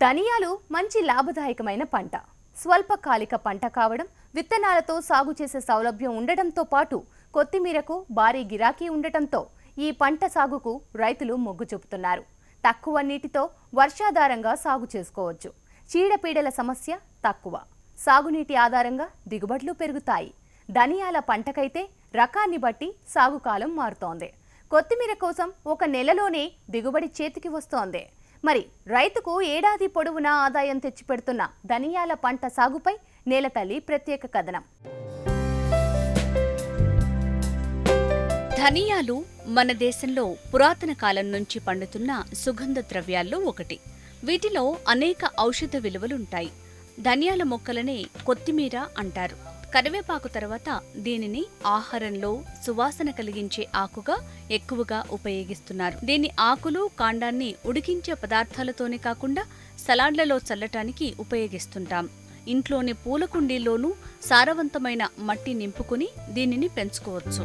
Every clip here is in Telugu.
ధనియాలు మంచి లాభదాయకమైన పంట. స్వల్పకాలిక పంట కావడం విత్తనాలతో సాగు చేసే సౌలభ్యం ఉండటంతో పాటు కొత్తిమీరకు భారీ గిరాకీ ఉండటంతో ఈ పంట సాగుకు రైతులు మొగ్గు చూపుతున్నారు. తక్కువ నీటితో వర్షాధారంగా సాగు చేసుకోవచ్చు. చీడపీడల సమస్య తక్కువ. సాగునీటి ఆధారంగా దిగుబడులు పెరుగుతాయి. ధనియాల పంటకైతే రకాన్ని బట్టి సాగు కాలం మారుతోంది. కొత్తిమీర కోసం ఒక నెలలోనే దిగుబడి చేతికి వస్తోంది. మరి రైతుకు ఏడాది పొడవునా ఆదాయం తెచ్చిపెడుతున్న ధనియాల పంట సాగుపై నేలతల్లి ప్రత్యేక కథనం. ధనియాలు మన దేశంలో పురాతన కాలం నుంచి పండుతున్న సుగంధ ద్రవ్యాల్లో ఒకటి. వీటిలో అనేక ఔషధ విలువలుంటాయి. ధనియాల మొక్కలనే కొత్తిమీర అంటారు. కరివేపాకు తర్వాత దీనిని ఆహారంలో సువాసన కలిగించే ఆకుగా ఎక్కువగా ఉపయోగిస్తున్నారు. దీని ఆకులు కాండాన్ని ఉడికించే పదార్థాలతోనే కాకుండా సలాడ్లలో చల్లటానికి ఉపయోగిస్తుంటాం. ఇంట్లోని పూల కుండీల్లోనూ సారవంతమైన మట్టి నింపుకుని దీనిని పెంచుకోవచ్చు.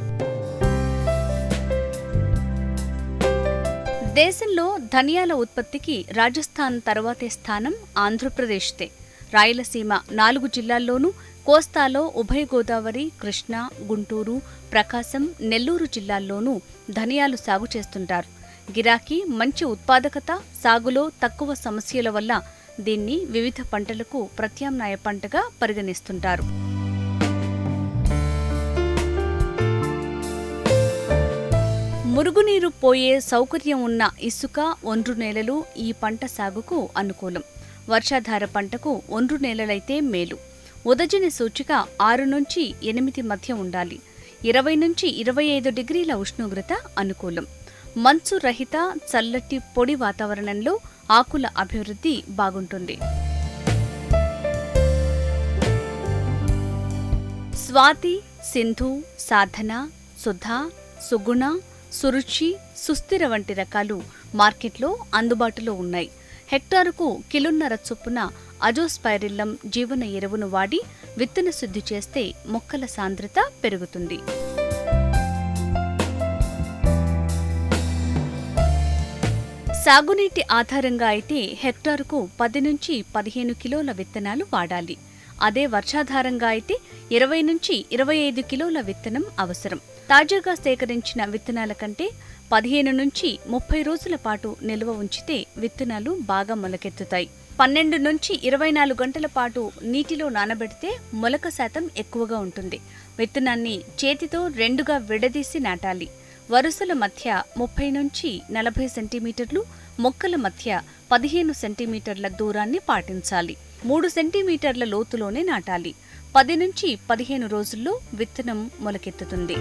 దేశంలో ధనియాల ఉత్పత్తికి రాజస్థాన్ తర్వాతే స్థానం ఆంధ్రప్రదేశ్దే. రాయలసీమ నాలుగు జిల్లాల్లోనూ కోస్తాలో ఉభయ గోదావరి కృష్ణా గుంటూరు ప్రకాశం నెల్లూరు జిల్లాల్లోనూ ధనియాలు సాగు చేస్తుంటారు. గిరాకీ మంచి ఉత్పాదకత సాగులో తక్కువ సమస్యల వల్ల దీన్ని వివిధ పంటలకు ప్రత్యామ్నాయ పంటగా పరిగణిస్తుంటారు. మురుగునీరు పోయే సౌకర్యం ఉన్న ఇసుక ఒండ్రు నేలలు ఈ పంట సాగుకు అనుకూలం. వర్షాధార పంటకు ఒండ్రు నేలలైతే మేలు. ఉదజని సూచిక ఆరు నుంచి ఎనిమిది మధ్య ఉండాలి. ఇరవై నుంచి ఇరవై ఐదు డిగ్రీల ఉష్ణోగ్రత అనుకూలం. మంచు రహిత చల్లటి పొడి వాతావరణంలో ఆకుల అభివృద్ధి బాగుంటుంది. స్వాతి సింధు సాధన సుధా సుగుణ సురుచి సుస్థిర వంటి రకాలు మార్కెట్లో అందుబాటులో ఉన్నాయి. హెక్టారుకు కిలున్నర చొప్పున అజోస్పైరిల్లం జీవన ఎరువును వాడి విత్తన శుద్ధి చేస్తే మొక్కల సాంద్రత పెరుగుతుంది. సాగునీటి ఆధారంగా అయితే హెక్టారుకు పది నుంచి పదిహేను కిలోల విత్తనాలు వాడాలి. అదే వర్షాధారంగా అయితే ఇరవై నుంచి ఇరవై ఐదు కిలోల విత్తనం అవసరం. తాజాగా సేకరించిన విత్తనాల కంటే పదిహేను నుంచి ముప్పై రోజుల పాటు నిల్వ ఉంచితే విత్తనాలు బాగా మొలకెత్తుతాయి. పన్నెండు నుంచి ఇరవై నాలుగు గంటల పాటు నీటిలో నానబెడితే మొలక శాతం ఎక్కువగా ఉంటుంది. విత్తనాన్ని చేతితో రెండుగా విడదీసి నాటాలి. వరుసల మధ్య ముప్పై నుంచి నలభై సెంటీమీటర్లు మొక్కల మధ్య పదిహేను సెంటీమీటర్ల దూరాన్ని పాటించాలి. మూడు సెంటీమీటర్ల లోతులోనే నాటాలి. పది నుంచి పదిహేను రోజుల్లో విత్తనం మొలకెత్తుతుంది.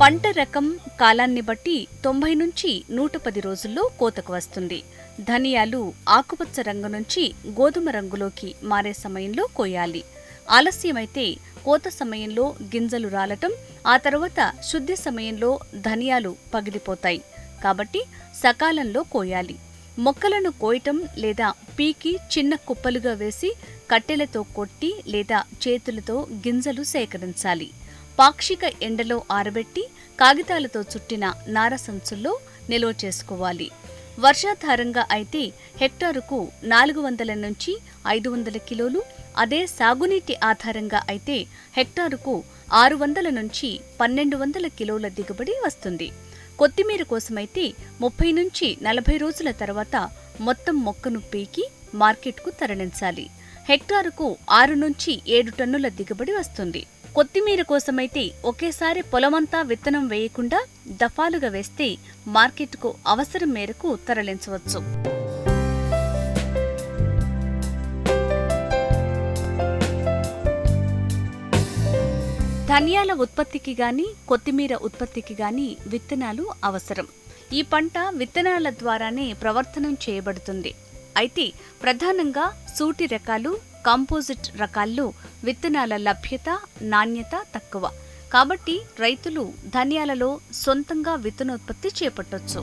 పంట రకం కాలాన్ని బట్టి తొంభై నుంచి నూట పది రోజుల్లో కోతకు వస్తుంది. ధనియాలు ఆకుపచ్చ రంగు నుంచి గోధుమ రంగులోకి మారే సమయంలో కోయాలి. ఆలస్యమైతే కోత సమయంలో గింజలు రాలటం ఆ తర్వాత శుద్ధి సమయంలో ధనియాలు పగిలిపోతాయి. కాబట్టి సకాలంలో కోయాలి. మొక్కలను కోయటం లేదా పీకి చిన్న కుప్పలుగా వేసి కట్టెలతో కొట్టి లేదా చేతులతో గింజలు సేకరించాలి. పాక్షిక ఎండలో ఆరబెట్టి కాగితాలతో చుట్టిన నార సంచుల్లో నిల్వ చేసుకోవాలి. వర్షాధారంగా అయితే హెక్టారుకు నాలుగు వందల నుంచి ఐదు వందల కిలోలు అదే సాగునీటి ఆధారంగా అయితే హెక్టారుకు ఆరు వందల నుంచి పన్నెండు వందల కిలోల దిగుబడి వస్తుంది. కొత్తిమీర కోసమైతే ముప్పై నుంచి నలభై రోజుల తర్వాత మొత్తం మొక్కను పీకి మార్కెట్కు తరలించాలి. హెక్టారుకు ఆరు నుంచి ఏడు టన్నుల దిగుబడి వస్తుంది. కొత్తిమీర కోసమైతే ఒకేసారి పొలమంతా విత్తనం వేయకుండా దఫాలుగా వేస్తే మార్కెట్కు అవసరం మేరకు తరలించవచ్చు. ధనియాల ఉత్పత్తికి గాని కొత్తిమీర ఉత్పత్తికి గాని విత్తనాలు అవసరం. ఈ పంట విత్తనాల ద్వారానే ప్రవర్తనం చేయబడుతుంది. అయితే ప్రధానంగా సూటి రకాలు కాంపోజిట్ రకాల్లో విత్తనాల లభ్యత నాణ్యత తక్కువ. కాబట్టి రైతులు ధనియాలలో సొంతంగా విత్తనోత్పత్తి చేపట్టొచ్చు.